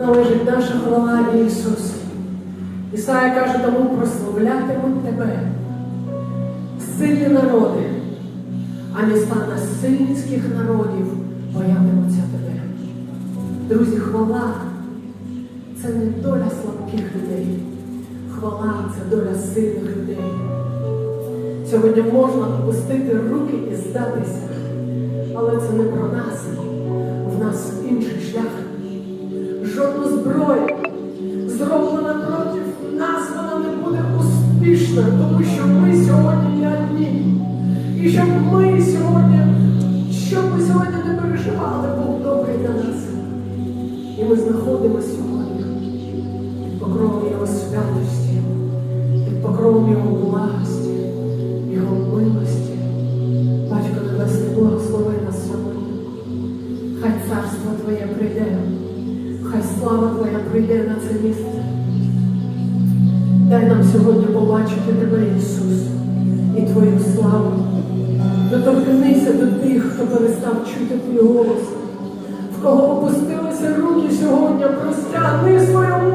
належить наша хвала Ісусу. Ісая каже, тому прославлятимуть тебе сильні народи, а міста насильницьких народів боятимуться тебе. Друзі, хвала це не доля слабких людей. Хвала це доля сильних людей. Сьогодні можна опустити руки і здатися, Жодна зброя, зроблена проти нас, вона не буде успішна, тому що ми сьогодні не одні. І щоб ми сьогодні, щоб ми сьогодні не переживали, Бог добрий для нас. І ми знаходимося сьогодні під покровом Його святості, під покровом Його благості, Його милості. Батько Небесний, благослови нас сьогодні. Хай царство Твоє прийде, слава Твоя прийде на це місце. Дай нам сьогодні побачити Тебе, Ісус, і Твою славу. Доторкнися до тих, хто перестав чути твій голос, в кого опустилися руки сьогодні, простягни туди,